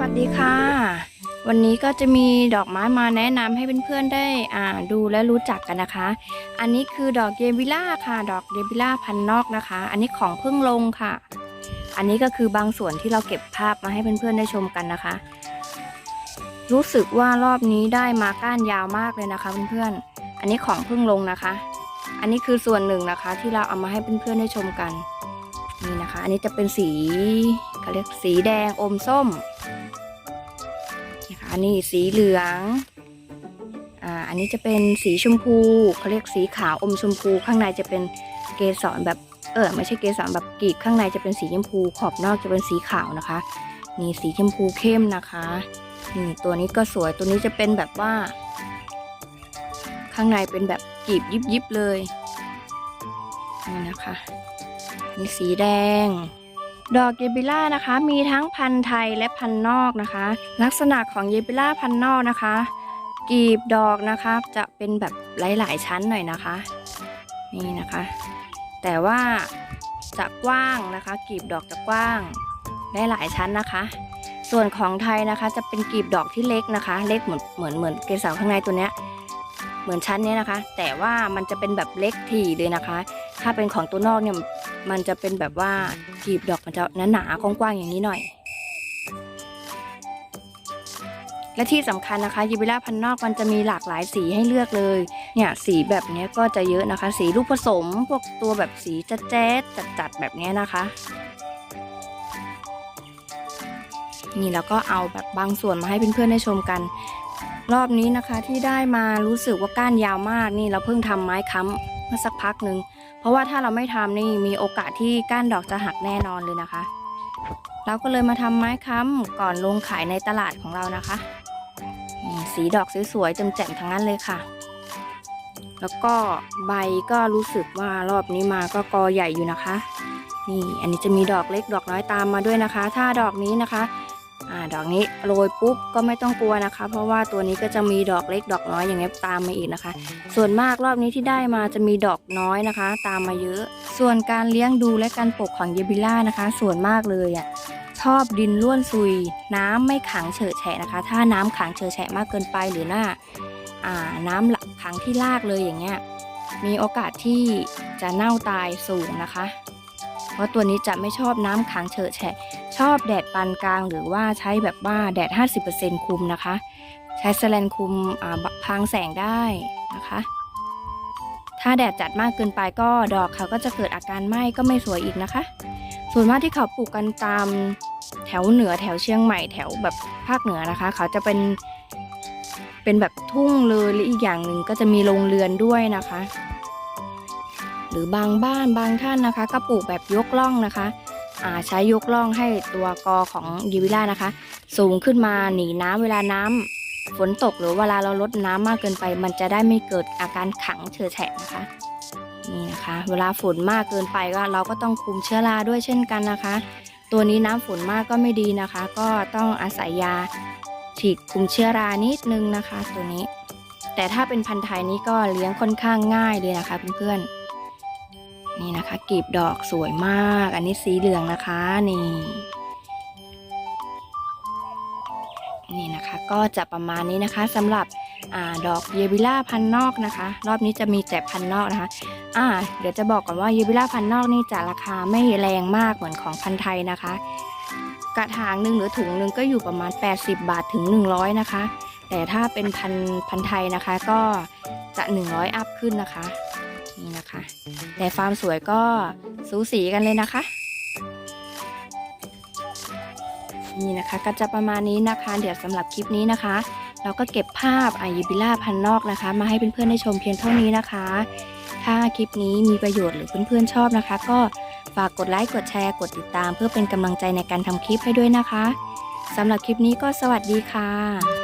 วัสดีค่ะ วันนี้ก็จะมีดอกไม้มาแนะนำให้เพื่อนๆได้อ่าดูและรู้จักกันนะคะ อันนี้คือดอกเยบิล่าค่ะ ดอกเยบิล่าพันนอกนะคะ อันนี้ของเพิ่งลงค่ะ อันนี้ก็คือบางส่วนที่เราเก็บภาพมาให้เพื่อนๆได้ชมกันนะคะ รู้สึกว่ารอบนี้ได้มาก้านยาวมากเลยนะคะเพื่อนๆ อันนี้ของเพิ่งลงนะคะ อันนี้คือส่วนหนึ่งนะคะที่เราเอามาให้เพื่อนๆได้ชมกันนี่นะคะ อันนี้จะเป็นสีเขาเรียกสีแดงอมส้ม อันนี้สีเหลืองอ่าอันนี้จะเป็นสีชมพูเขาเรียกสีขาวอมชมพูข้างในจะเป็นเกสรแบบเออไม่ใช่เกสรแบบกลีบข้างในจะเป็นสีชมพู ขอบนอกจะเป็นสีขาวนะคะนี่สีชมพูเข้มนะคะนี่ตัวนี้ก็สวยตัวนี้จะเป็นแบบว่า ข้างในเป็นแบบกลีบยิบยิบๆเลยนี่นะคะมีสีแดง ดอกเยบิล่านะคะ มีทั้งพันธุ์ไทยและพันธุ์นอกนะคะ ลักษณะของเยบิล่าพันธุ์นอกนะคะกลีบดอกนะคะจะเป็นแบบหลาย ๆ ชั้นหน่อยนะคะ นี่นะคะ แต่ว่าจะกว้างนะคะกลีบดอกจะกว้างได้หลายชั้นนะคะ ส่วนของไทยนะคะ จะเป็นกลีบดอกที่เล็กนะคะ เล็กเหมือนเหมือนเหมือนเกสรข้างในตัวเนี้ยเหมือนชั้นเนี้ยนะคะ แต่ว่ามันจะเป็นแบบเล็กถี่เลยนะคะ ถ้าเป็นของตัวนอกเนี่ย มันจะเป็นแบบว่ากีบดอกมันจะหนาๆกว้างๆอย่างนี้หน่อย และที่สำคัญนะคะยิบิล่าพันนอกมันจะมีหลากหลายสีให้เลือกเลยเนี่ยสีแบบนี้ก็จะเยอะนะคะ สีลูกผสมพวกตัวแบบสีจะแจ๊ดจัดๆแบบนี้นะคะนี่แล้วก็เอาแบบบางส่วนมาให้เพื่อนๆได้ชมกัน รอบนี้นะคะที่ได้มารู้สึกว่าก้านยาวมากนี่เราเพิ่งทำไม้ค้ำเมื่อสักพักหนึ่ง เพราะว่าถ้าเราไม่ทำนี่มีโอกาสที่ก้านดอกจะหักแน่นอนเลยนะคะ เราก็เลยมาทำไม้ค้ำก่อนลงขายในตลาดของเรานะคะ สีดอกสวยๆแจ่มทั้งนั้นเลยค่ะ แล้วก็ใบก็รู้สึกว่ารอบนี้มาก็กอใหญ่อยู่นะคะ นี่อันนี้จะมีดอกเล็กดอกน้อยตามมาด้วยนะคะ ถ้าดอกนี้นะคะ อ่าดอกนี้โรยปุ๊บก็ไม่ต้องกลัวนะคะ เพราะว่าตัวนี้ก็จะมีดอกเล็กดอกน้อยอย่างเงี้ยตามมาอีกนะคะ ส่วนมากรอบนี้ที่ได้มาจะมีดอกน้อยนะคะ ตามมาเยอะ ส่วนการเลี้ยงดูและการปลูกของเยบิล่านะคะ ส่วนมากเลยอะชอบดินร่วนซุย น้ำไม่ขังเฉอะแฉะนะคะ ถ้าน้ำขังเฉอะแฉะมากเกินไปหรือหน้าอ่าน้ำหลักขังที่รากเลยอย่างเงี้ยมีโอกาสที่จะเน่าตายสูงนะคะ เพราะตัวนี้จะไม่ชอบน้ำขังเฉอะแฉะ ชอบแดดปานกลางหรือว่าใช้แบบว่าแดด 50%คุมนะคะ ใช้แสแลนคุมพรางแสงได้นะคะ ถ้าแดดจัดมากเกินไปก็ดอกเขาก็จะเกิดอาการไหม้ก็ไม่สวยอีกนะคะ ส่วนมากที่เขาปลูกกันตามแถวเหนือแถวเชียงใหม่แถวแบบภาคเหนือนะคะ เขาจะเป็นเป็นแบบทุ่งเลยและอีกอย่างหนึ่งก็จะมีโรงเรือนด้วยนะคะ หรือบางบ้านบางท่านนะคะ ก็ปลูกแบบยกล่องนะคะ ใช้ยกล่องให้ตัวกอของยีวิล่านะคะ สูงขึ้นมาหนีน้ำเวลาน้ำฝนตกหรือเวลาเราลดน้ำมากเกินไป มันจะได้ไม่เกิดอาการขังเฉอะแฉะนะคะนี่นะคะ เวลาฝนมากเกินไปก็เราก็ต้องคุมเชื้อราด้วยเช่นกันนะคะ ตัวนี้น้ำฝนมากก็ไม่ดีนะคะ ก็ต้องอาศัยยาฉีดคุมเชื้อรานิดนึงนะคะ ตัวนี้ แต่ถ้าเป็นพันธุ์ไทยนี้ก็เลี้ยงค่อนข้างง่ายเลยนะคะเพื่อนๆ นี่นะคะกลีบดอกสวยมาก อันนี้สีเหลืองนะคะนี่นี่นะคะก็จะประมาณนี้นะคะสำหรับอ่าดอกเยบิล่าพันนอกนะคะ รอบนี้จะมีแต่พันนอกนะคะอ่าเดี๋ยวจะบอกก่อนว่าเยบิล่าพันนอกนี่จะราคาไม่แรงมากเหมือนของพันไทยนะคะ กระถางหนึ่งหรือถุงหนึ่งก็อยู่ประมาณ 80 บาทถึง 100 นะคะ แต่ถ้าเป็นพันพันไทยนะคะก็จะ 100 อัพขึ้นนะคะนี่นะคะ แต่ฟาร์มสวยก็สูสีกันเลยนะคะ นี่นะคะก็จะประมาณนี้นะคะ เดี๋ยวสำหรับคลิปนี้นะคะ เราก็เก็บภาพอายิบิล่าพันนอกนะคะ มาให้เพื่อนๆได้ชมเพียงเท่านี้นะคะ ถ้าคลิปนี้มีประโยชน์หรือเพื่อนๆชอบนะคะ ก็ฝากกดไลค์กดแชร์กดติดตาม เพื่อเป็นกำลังใจในการทำคลิปให้ด้วยนะคะสำหรับคลิปนี้ก็สวัสดีค่ะ